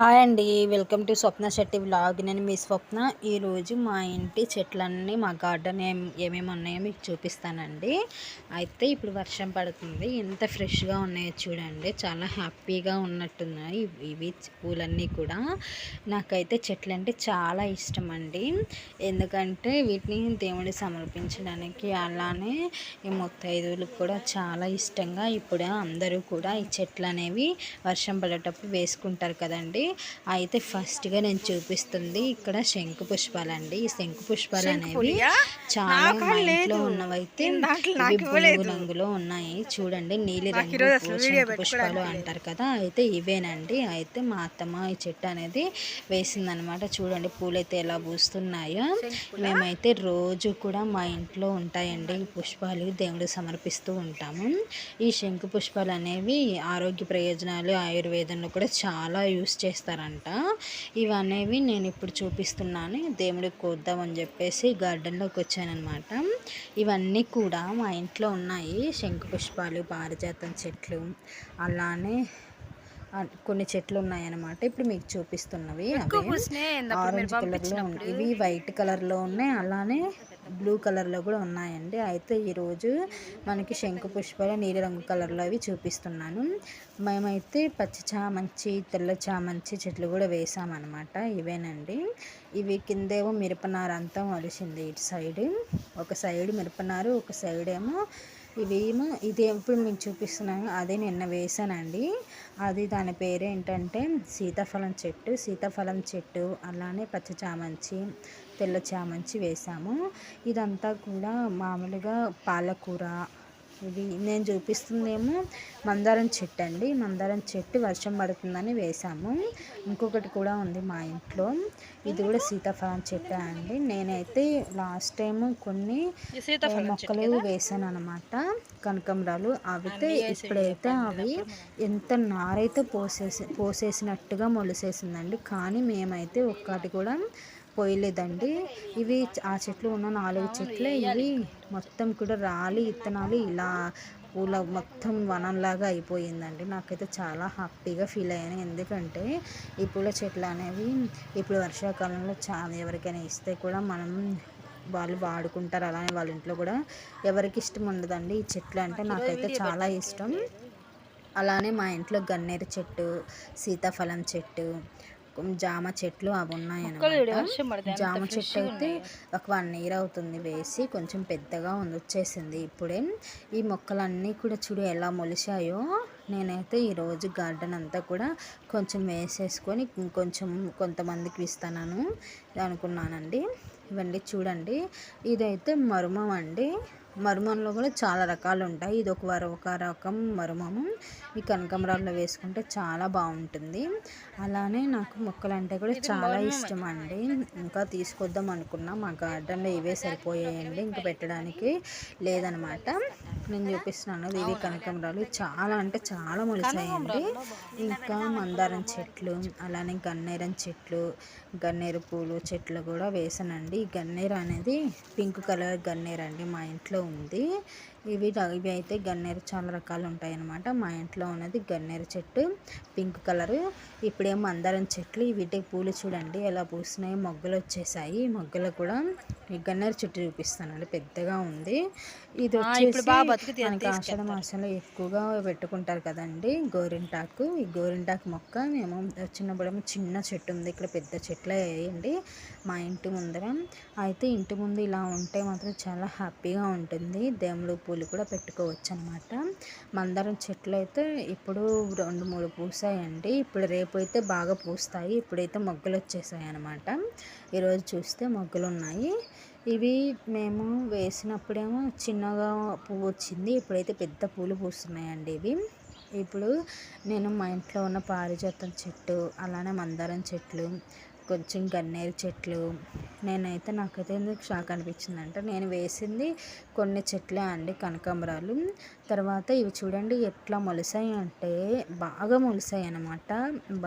Hi అండి. Welcome to Swapna Shetty vlog. నేను మీ స్వప్న. ఈరోజు మా ఇంటి చెట్లన్నీ మా గార్డెన్ ఏం ఏమేమి ఉన్నాయో మీకు చూపిస్తానండి. అయితే ఇప్పుడు వర్షం పడుతుంది. ఎంత ఫ్రెష్గా ఉన్నాయో చూడండి. చాలా హ్యాపీగా ఉన్నట్టున్నాయి ఇవి పూలన్నీ కూడా. నాకైతే చెట్లు అంటే చాలా ఇష్టం అండి ఎందుకంటే వీటిని దేవుడి సమర్పించడానికి అలానే ఈ ముత్తైదువులకు కూడా చాలా ఇష్టంగా ఇప్పుడు అందరూ కూడా ఈ చెట్లు అనేవి వర్షం పడేటప్పుడు వేసుకుంటారు కదండి. అయితే ఫస్ట్గా నేను చూపిస్తుంది ఇక్కడ శంకు పుష్పాలు అండి ఈ శంకు పుష్పాలు అనేవి చాలా మా ఇంట్లో ఉన్నవైతే రంగులో ఉన్నాయి. చూడండి నీలి రంగు శంకు పుష్పాలు అంటారు కదా అయితే ఇవేనండి. అయితే మా అత్తమ్మ ఈ చెట్టు అనేది వేసిందనమాట. చూడండి పూలు అయితే ఎలా పూస్తున్నాయో. మేమైతే రోజు కూడా మా ఇంట్లో ఉంటాయండి ఈ పుష్పాలు. దేవుడికి సమర్పిస్తూ ఉంటాము. ఈ శంకు పుష్పాలు అనేవి ఆరోగ్య ప్రయోజనాలు ఆయుర్వేదంలో కూడా చాలా యూస్ చేస్తారు చేస్తారంట. ఇవనేవి నేను ఇప్పుడు చూపిస్తున్నాను. దేవుడికి కోద్దామని చెప్పేసి గార్డెన్లోకి వచ్చానమాట ఇవన్నీ కూడా మా ఇంట్లో ఉన్నాయి. శంకు పుష్పాలు పారిజాతం చెట్లు అలానే కొన్ని చెట్లు ఉన్నాయన్నమాట. ఇప్పుడు మీకు చూపిస్తున్నవి. ఆరెంజ్ కలర్లో ఇవి వైట్ కలర్లో ఉన్నాయి. అలానే బ్లూ కలర్లో కూడా ఉన్నాయండి. అయితే ఈరోజు మనకి శంకు పుష్పాలు నీలిరంగు కలర్లో అవి చూపిస్తున్నాను. మేమైతే పచ్చి చామంచి తెల్ల చామంచి చెట్లు కూడా వేసామన్నమాట. ఇవేనండి. ఇవి కిందేమో మిరపనార అంతా వలిసింది ఇటు సైడ్ ఒక సైడ్ మిరపనారు ఒక సైడ్ ఏమో ఇవేమో ఇది ఎప్పుడు మీకు చూపిస్తున్నాను. అదే నిన్న వేసానండి. అది దాని పేరు ఏంటంటే సీతాఫలం చెట్టు. సీతాఫలం చెట్టు అలానే పచ్చ చామంచి తెల్ల చామంచి వేసాము. ఇదంతా కూడా మామూలుగా పాలకూర ఇది నేను చూపిస్తుందేమో మందారం చెట్టు అండి. మందారం చెట్టు వర్షం పడుతుందని వేసాము ఇంకొకటి కూడా ఉంది మా ఇంట్లో. ఇది కూడా సీతాఫలం చెట్టు అండి. నేనైతే లాస్ట్ టైం కొన్ని మొక్కలు వేసాను అనమాట కనకంబరాలు అవితే ఇప్పుడైతే అవి ఎంత నారైతే పోసేసి పోసేసినట్టుగా మొలిసేసిందండి. కానీ మేమైతే ఒక్కటి కూడా పోయలేదండి. ఇవి ఆ చెట్లు ఉన్న నాలుగు చెట్లే ఇవి మొత్తం కూడా రాలి ఇత్తనాలు ఇలా పూల మొత్తం వనంలాగా అయిపోయిందండి. నాకైతే చాలా హ్యాపీగా ఫీల్ అయ్యాను. ఎందుకంటే ఈ పూల చెట్లు అనేవి ఇప్పుడు వర్షాకాలంలో చాలా ఎవరికైనా ఇస్తే కూడా మనం వాళ్ళు వాడుకుంటారు. అలానే వాళ్ళ ఇంట్లో కూడా ఎవరికి ఇష్టం ఉండదండి. ఈ చెట్లు అంటే నాకైతే చాలా ఇష్టం. అలానే మా ఇంట్లో గన్నేరు చెట్టు సీతాఫలం చెట్టు జామ చెట్లు అవి ఉన్నాయన్నమాట. జామ చెట్టు అయితే ఒక వన్ ఇయర్ అవుతుంది వేసి కొంచెం పెద్దగా ఉంది వచ్చేసింది ఇప్పుడే ఈ మొక్కలన్నీ కూడా చూడు ఎలా మొలిచాయో నేనైతే ఈరోజు గార్డెన్ అంతా కూడా కొంచెం వేసేసుకొని కొంచెం కొంతమందికి ఇస్తాను అనుకున్నానండి. ఇవన్నీ చూడండి. ఇదైతే మరుమం అండి. మరుమంలో కూడా చాలా రకాలు ఉంటాయి ఇది ఒక ఒక రకం మరుమము. ఈ కనకమరాల్లో వేసుకుంటే చాలా బాగుంటుంది అలానే నాకు మొక్కలు అంటే కూడా చాలా ఇష్టం అండి ఇంకా తీసుకొద్దాం అనుకున్నా మా గార్డెన్లో ఇవే సరిపోయాయండి. ఇంకా పెట్టడానికి లేదనమాట. నేను చూపిస్తున్నాను ఇవి కనకమరాలు చాలా అంటే చాలా మొలిచాయండి. ఇంకా మందారం చెట్లు అలానే గన్నేరం చెట్లు గన్నేరు పూలు చెట్లు కూడా వేసానండి. గన్నేరు అనేది పింక్ కలర్ గన్నేరు అండి మా ఇంట్లో ఉంది. ఇవి ఇవి అయితే గన్నేరు చాలా రకాలు ఉంటాయి అన్నమాట మా ఇంట్లో ఉన్నది గన్నేరు చెట్టు పింక్ కలర్. ఇప్పుడేమో మందారం చెట్లు వీటికి పూలు చూడండి ఎలా పూస్తున్నాయి మొగ్గలు వచ్చేసాయి. మొగ్గలు కూడా ఈ గన్నేరు చెట్టు చూపిస్తానండి. పెద్దగా ఉంది. ఇది వచ్చేసి మనకి ఆషాఢ మాసంలో ఎక్కువగా పెట్టుకుంటారు కదండి గోరింటాకు. ఈ గోరింటాకు మొక్క మేము చిన్నప్పుడేమో చిన్న చెట్టు ఉంది. ఇక్కడ పెద్ద చెట్లే వేయండి మా ఇంటి ముందర. అయితే ఇంటి ముందు ఇలా ఉంటే మాత్రం చాలా హ్యాపీగా ఉంటుంది. దేవుడు పూలు కూడా పెట్టుకోవచ్చు అనమాట మందారం చెట్లు అయితే ఇప్పుడు రెండు మూడు పూసాయండి. ఇప్పుడు రేపు అయితే బాగా పూస్తాయి. ఇప్పుడైతే మొగ్గలు వచ్చేసాయి అనమాట ఈరోజు చూస్తే మొగ్గలు ఉన్నాయి ఇవి మేము వేసినప్పుడేమో చిన్నగా పువ్వు వచ్చింది ఇప్పుడైతే పెద్ద పూలు పూస్తున్నాయండి ఇవి. ఇప్పుడు నేను మా ఇంట్లో ఉన్న పారిజాతం చెట్టు అలానే మందారం చెట్లు కొంచెం గన్నేరు చెట్లు నేనైతే నాకైతే ఎందుకు షాక్ అనిపించింది అంటే నేను వేసింది కొన్ని చెట్లే అండి కనకాంబరాలు. తర్వాత ఇవి చూడండి ఎట్లా మొలిసాయి అంటే బాగా మొలిసాయి అనమాట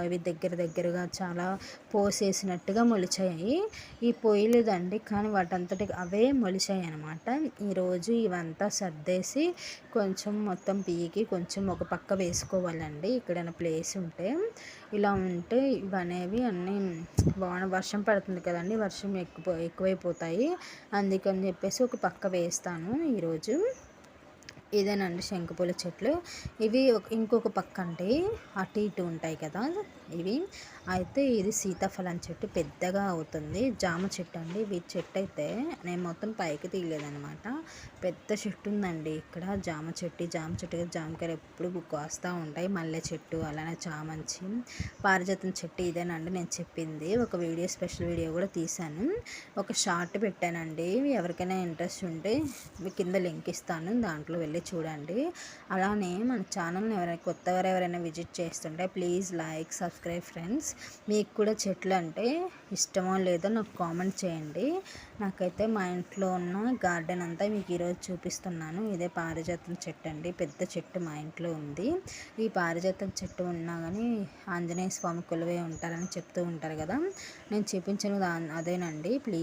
అవి దగ్గర దగ్గరగా చాలా పోసేసినట్టుగా మొలిచాయి. ఈ పోయలేదండి కానీ వాటంతటి అవే మొలిచాయి అనమాట ఈరోజు ఇవంతా సర్దేసి కొంచెం మొత్తం పీకి కొంచెం ఒక పక్క వేసుకోవాలండి ఇక్కడ ప్లేస్ ఉంటే. ఇలా ఉంటే ఇవనేవి అన్నీ వాన వర్షం పడుతుంది కదండి వర్షం ఎక్కువ ఎక్కువైపోతాయి. అందుకని చెప్పేసి ఒక పక్క వేస్తాను ఈరోజు. ఇదేనండి శంకుపూల చెట్లు. ఇవి ఇంకొక పక్క అంటే అటు ఇటు ఉంటాయి కదా ఇవి. అయితే ఇది సీతాఫలం చెట్టు పెద్దగా అవుతుంది. జామ చెట్టు అండి. ఇవి చెట్టు అయితే నేను మొత్తం పైకి తీయలేదనమాట పెద్ద చెట్టు ఉందండి ఇక్కడ. జామ చెట్టు జామ చెట్టు జామకాయలు ఎప్పుడు కాస్తూ ఉంటాయి. మల్లె చెట్టు అలానే చామంచి పారిజాతం చెట్టు ఇదేనండి నేను చెప్పింది. ఒక వీడియో స్పెషల్ వీడియో కూడా తీశాను. ఒక షార్ట్ పెట్టానండి. ఎవరికైనా ఇంట్రెస్ట్ ఉంటే కింద లింక్ ఇస్తాను. దాంట్లో వెళ్ళి చూడండి. అలానే మన ఛానల్ని ఎవరైనా కొత్తగా ఎవరైనా విజిట్ చేస్తుంటే ప్లీజ్ లైక్ సబ్స్క్రైబ్ ఫ్రెండ్స్ మీకు కూడా చెట్లు అంటే ఇష్టమో లేదో నాకు కామెంట్ చేయండి. నాకైతే మా ఇంట్లో ఉన్న గార్డెన్ అంతా మీకు ఈరోజు చూపిస్తున్నాను. ఇదే పారిజాతం చెట్టు అండి. పెద్ద చెట్టు మా ఇంట్లో ఉంది. ఈ పారిజాతం చెట్టు ఉన్నా కానీ ఆంజనేయ స్వామి కొలువే ఉంటారని చెప్తూ ఉంటారు కదా. నేను చూపించిన అదేనండి. ప్లీజ్